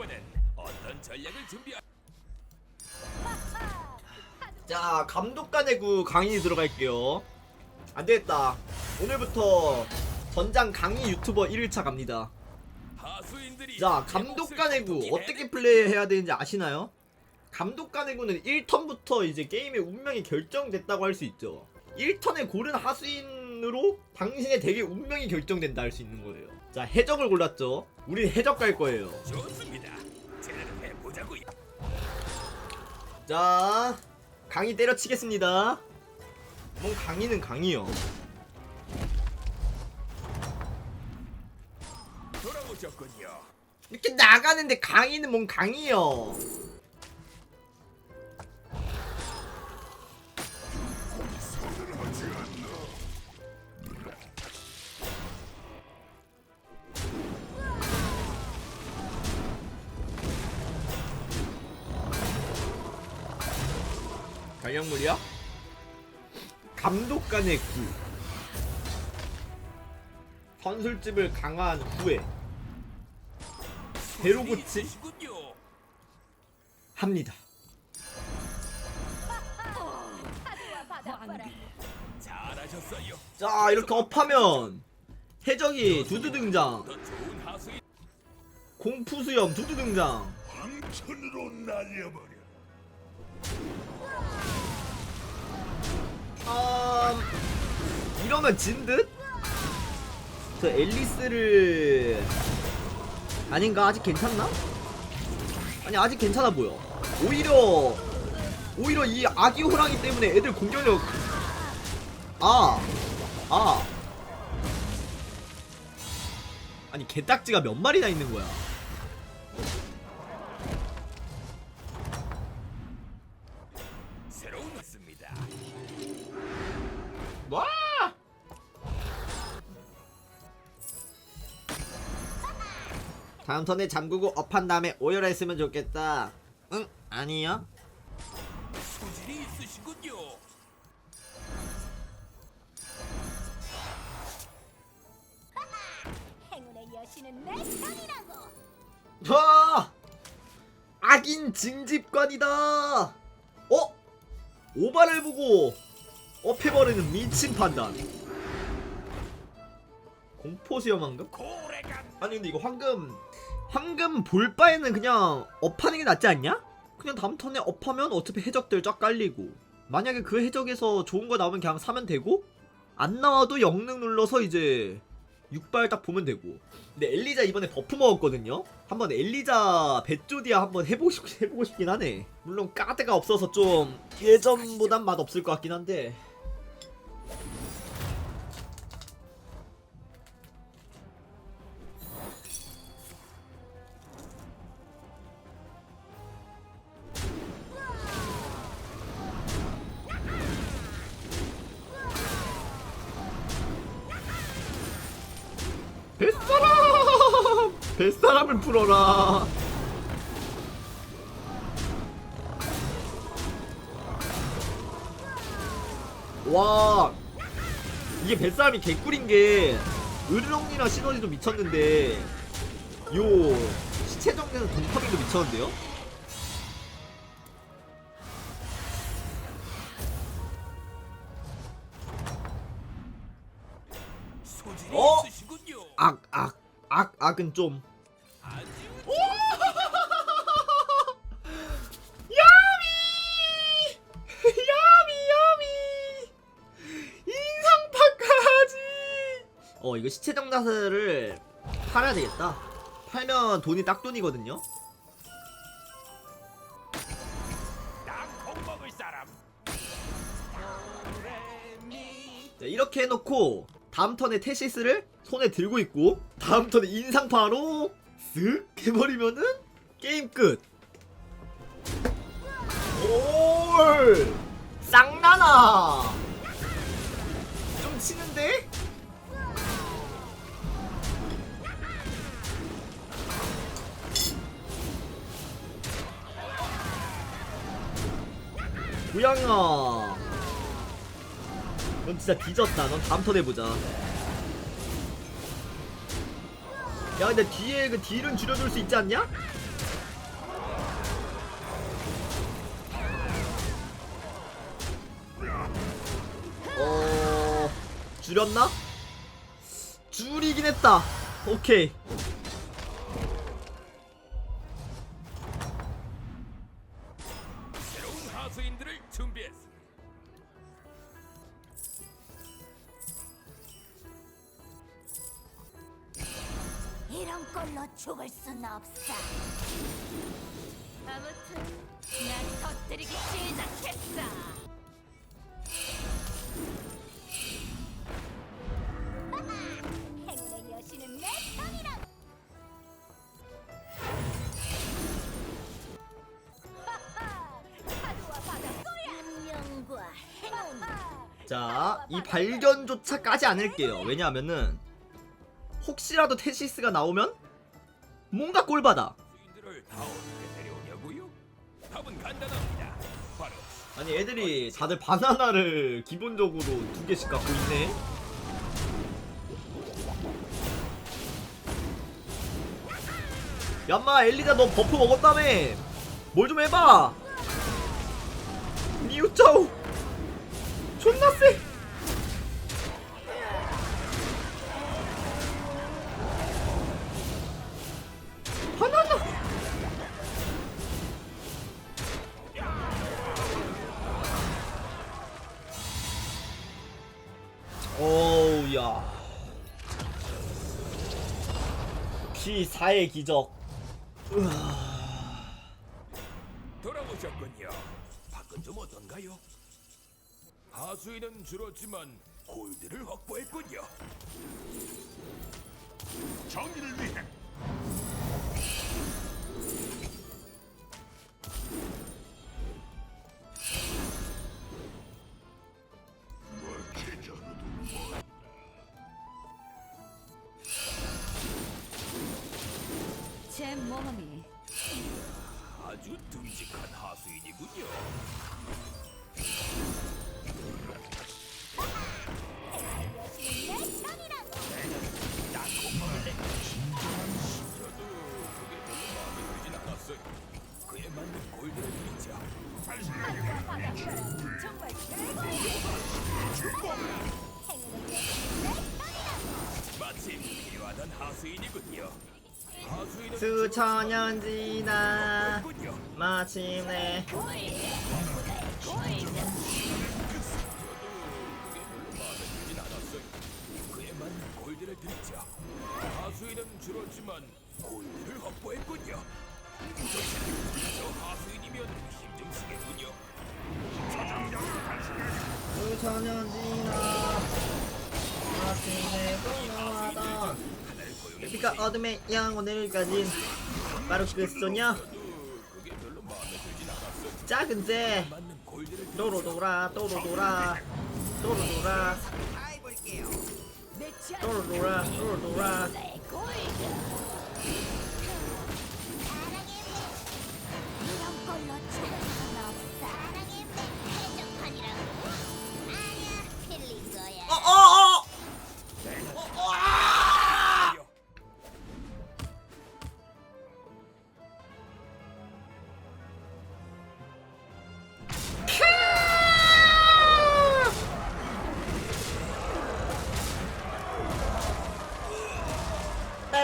이번엔 어떤 전략을 준비? 자 감독관의 구 강의 들어갈게요 안되겠다 오늘부터 전장 강의 유튜버 1일차 갑니다 하수인들이 자 감독관의 구 어떻게 플레이해야 되는지 아시나요? 감독관의 구는 1턴부터 이제 게임의 운명이 결정됐다고 할 수 있죠 1턴에 고른 하수인으로 당신의 덱의 운명이 결정된다 할 수 있는 거예요 자 해적을 골랐죠 우린 해적 갈 거예요 좋습니다. 제대로 해보자고요. 자 강의 때려치겠습니다 뭔 강의는 강의요 돌아오셨군요. 이렇게 나가는데 강의는 뭔 강의요 관련물이야? 감독관의 구 선술집을 강화한 후에 소질이 고치. 합니다. 자 이렇게 업하면 해적이 두두 등장, 공푸수염 두두 등장. 아 이러면 진 듯? 저 앨리스를 아닌가 아직 괜찮나? 아니 아직 괜찮아 보여. 오히려 오히려 이 아기 호랑이 때문에 애들 공격력 아 아. 아니 개딱지가 몇 마리나 있는 거야? 다음 턴에 잠그고 업한 다음에 오열했으면 좋겠다. 응? 아니요. 소질이 있으시군요. 행운의 여신은 내 편이라고. 와! 악인 징집관이다. 어? 오바를 보고 업해버리는 미친 판단. 공포 수염한가? 고래가 아니 근데 이거 황금 황금 볼 바에는 그냥 업하는 게 낫지 않냐? 그냥 다음 턴에 업하면 어차피 해적들 쫙 깔리고. 만약에 그 해적에서 좋은 거 나오면 그냥 사면 되고 안 나와도 영능 눌러서 이제 육발 딱 보면 되고. 근데 엘리자 이번에 버프 먹었거든요? 한번 엘리자 베조디아 한번 해보고, 싶, 해보고 싶긴 하네. 물론 까드가 없어서 좀 예전보단 맛 없을 것 같긴 한데 뱃사람! 뱃사람을 풀어라. 와, 이게 뱃사람이 개꿀인 게 으르렁이랑 시너지도 미쳤는데 요 시체 정리는 동파밍도 미쳤는데요? 어? 악, 악, 악, 악은 좀. 어 이거 시체 정자세를 팔아야 되겠다. 팔면 돈이 딱 돈이거든요. 자, 이렇게 해놓고 다음 턴에 테시스를 손에 들고 있고 다음 턴에 인상파로 쓱 해버리면은 게임 끝. 올 쌍나나 좀 치는데? 고양아. 넌 진짜 뒤졌다. 넌 다음 턴 해보자. 야 근데 뒤에 그 딜은 줄여줄 수 있지 않냐? 어... 줄였나? 줄이긴 했다. 오케이. 새로운 하수인들을 준비했어. 이런 걸로 죽을 순 없어. 아무튼 난 터뜨리기 시작했어. 자, 이 발견조차 까지 않을게요. 왜냐하면은 혹시라도 테시스가 나오면 뭔가 꼴받아. 아니 애들이 다들 바나나를 기본적으로 두 개씩 갖고 있네. 얌마 엘리자 너 버프 먹었다며? 뭘 좀 해봐. 니우짜오 존나 세. 바나나. 오우 야 P4의 기적 돌아오셨군요. 밖은 좀 어떤가요? 하수인은 줄었지만 골드를 확보했군요. 정의를 위해 제 몸이 아주 듬직한 하수인이군요. 하수인이군요. 하수인은 수천 년 지나 군요 마침내 않았어요. 그에 골드를 드리죠. 하수인은 줄었지만 골드를 확보했군요. 저 하수인이면 힘좀 쓰겠군요. 수천 년 지나 마침내 떠나던 에피카 어둠의 영혼을 가진 바로 그 소녀. 작은 새 이런 걸로 죽을 순 없어. 사랑의 해적판이라고. 아니야, 틀린 거야. 어어어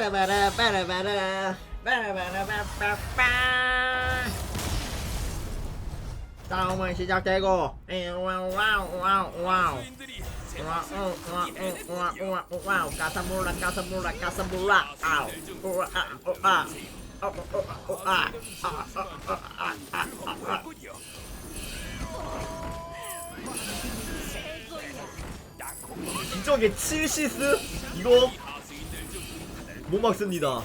빠라바라 빠라바라 빠라바라빠빠빠 싸움은 시작되고 와우 와우 와우 와우 하수인들이 와우 와우 와우 와우 와우 까사몰라 까사몰라 까사몰라 아우 우와 아우 아 확보했군요. 기적의 7시스 이거 못 막습니다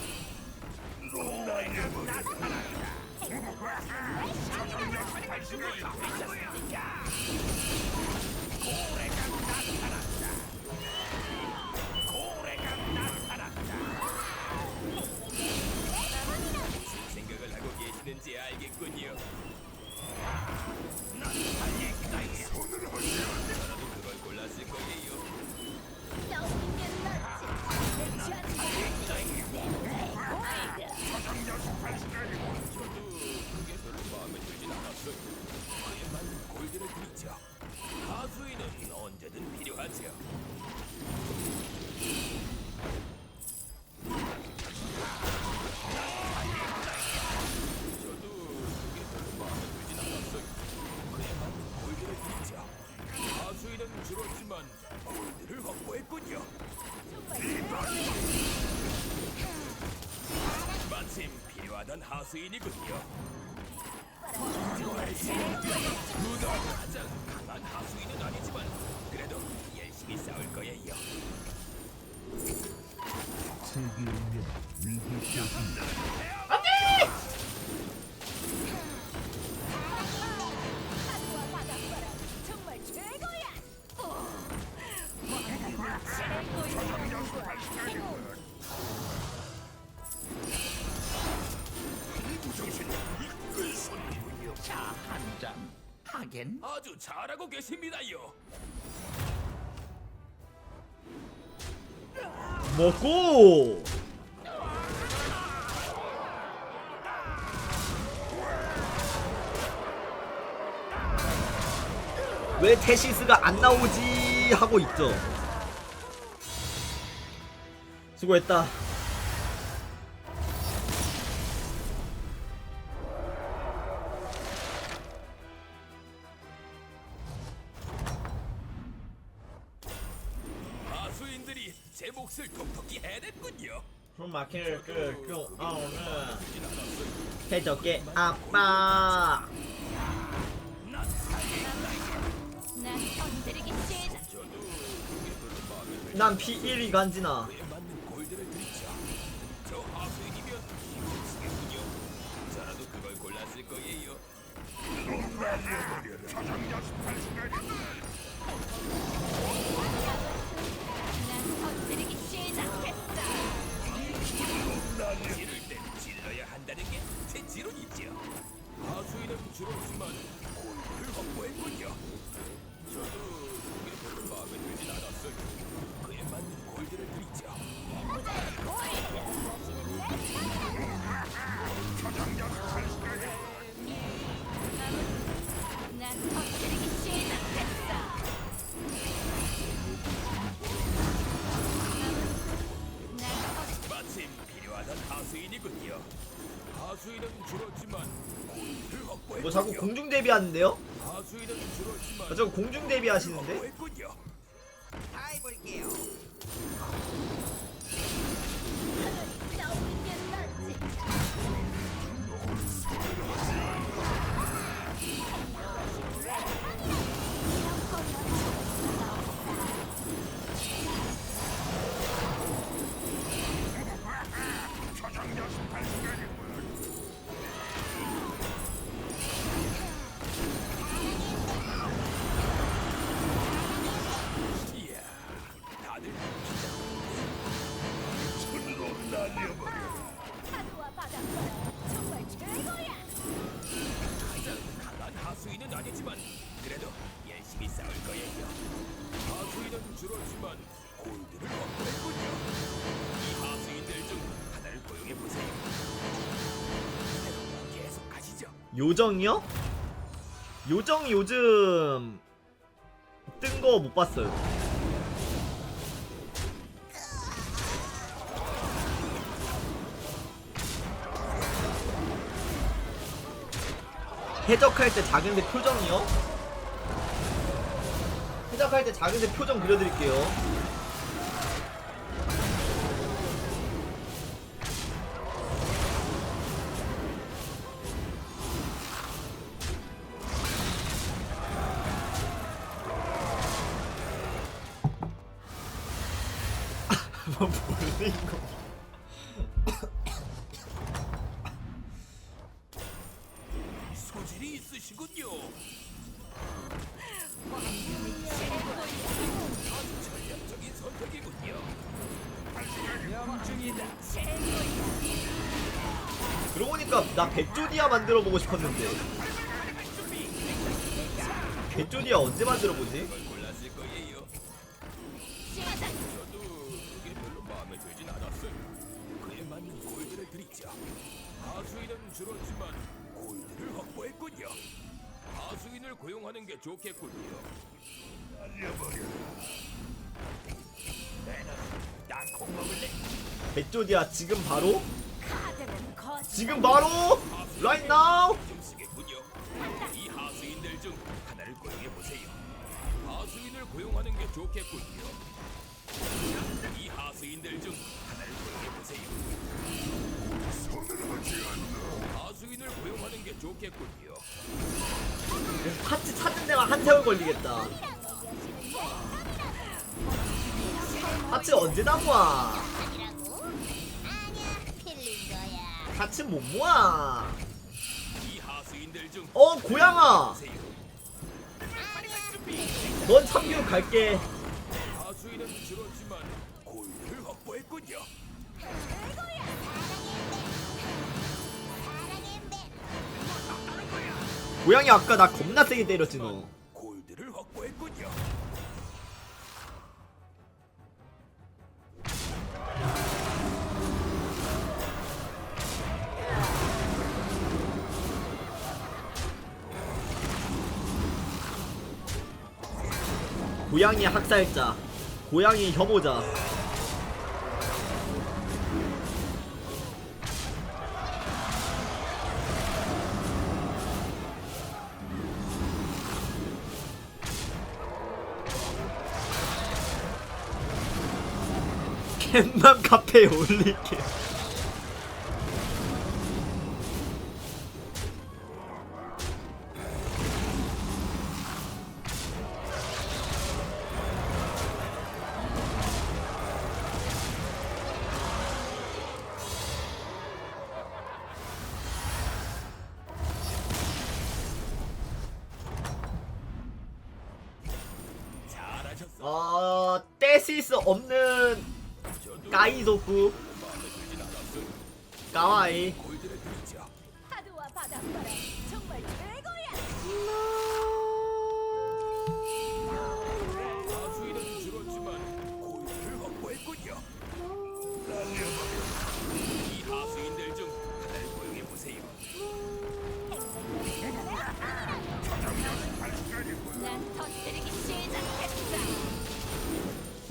맞아. 저도 하지요. 하수인이군요. 무덤 한 잔 하겐 아주 잘하고 계십니다요. 먹고. 왜 테시스가 안 나오지 하고 있죠. 수고했다 마키를 끌고 아오는 해적의 아빠. 난 P1위 간지나 자꾸 공중 대비하는데요? 아, 저거 공중 대비하시는데? 요정이요? 요정 요즘 뜬 거 못 봤어요. 해적할 때 작은데 표정이요? 해적할 때 작은데 표정 그려드릴게요. 뭐 이거? 소질이 있으시군요. 아주 전략적인 선택이군요. 명중이다. 그러고 보니까 나 백조디아 만들어 보고 싶었는데 백조디아 언제 만들어 보지? 하수인은 줄었지만 골드를 확보했군요. 하수인을 고용하는 게 좋겠군요. 날려버려. 땅콩 먹을래? 백조디아 지금 바로? 카드는 거짓. 지금 바로? Right now? 좀 쓰겠군요. 이 하수인들 중 하나를 고용해 보세요. 하수인을 고용하는 게 좋겠군요. 이 하수인들 중 하나를 고용해 보세요. 게 좋겠군요. 파츠 찾는 데만 한 세월 걸리겠다. 파츠 언제 다 모아? 파츠 못 모아. 이 하수인들 중 어 고양아. 넌 참교육 갈게. 하수인은 줄었지만 골드를 확보했군요. 고양이 아까 나 겁나 세게 때렸지 너. 골드를 확보했군요. 고양이 학살자, 고양이 혐오자. 캔남 카페에 올릴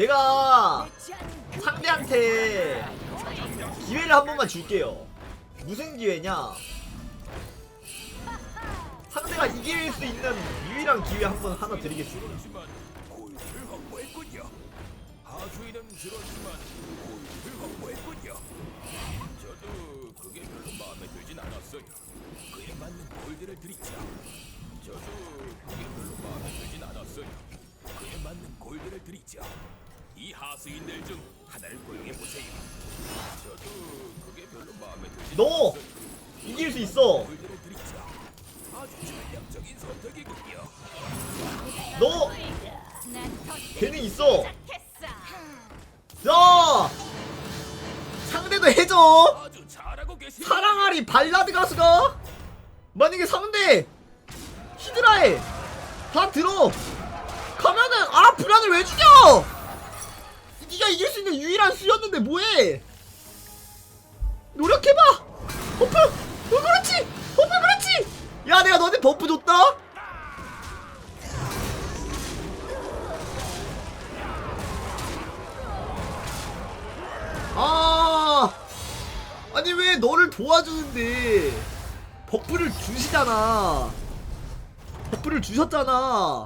제가 짠. 상대한테 기회를 한 번만 줄게요. 무슨 기회냐? 상대가 이길 수 있는 유일한 기회 한 번 하나 드리겠습니다. 저도 그게 별로 마음에 들진 않았어요. 그에 맞는 골드를 드리죠. 이 하수인들 중 하나를 고용해 보세요. 저도 그게 별로 마음에 들진 너! 이길 수 있어. 드리죠. 아주 전략적인 선택이군요. 너 걔는 있어. 야! 상대도 해줘. 아주 잘하고 계십니다. 사랑아리 발라드 가수가 만약에 상대 히드라에 다 들어 가면은 아 불안을 왜 죽여? 네가 이길 수 있는 유일한 수였는데 뭐해? 노력해봐. 버프. 어 그렇지. 버프 그렇지. 야 내가 너한테 버프 줬다. 아 아니 왜 너를 도와주는데 버프를 주시잖아 버프를 주셨잖아